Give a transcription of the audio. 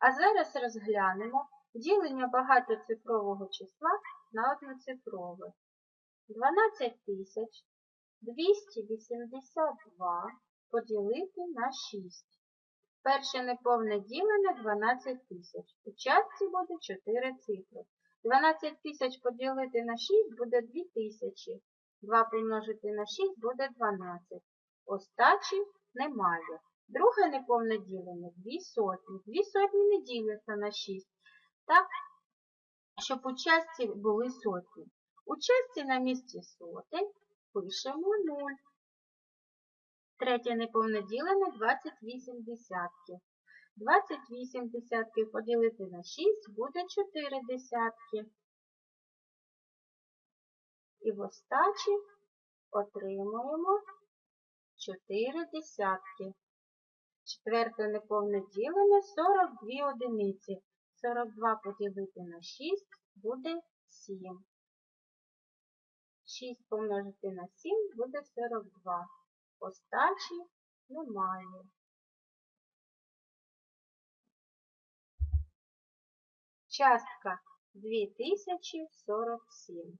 А зараз розглянемо ділення багатоцифрового числа на одноцифрове. 12 тисяч 282 поділити на 6. Перше неповне ділене 12 тисяч. У частці буде 4 цифри. 12 тисяч поділити на 6 буде 2 тисячі. 2 помножити на 6 буде 12. Остачі немає. Друге неповне ділення 2 сотні. 2 сотні не діляться на 6. Так, щоб у частці були сотні. У частці на місці сотень пишемо 0. Третє неповне ділене 28 десятків. 28 десятків поділити на 6 буде 4 десятки. І в остачі отримуємо 4 десятки. Четверте неповне ділене 42 одиниці. 42 поділити на 6 буде 7. 6 помножити на 7 буде 42. Остачі немає. Частка 2047.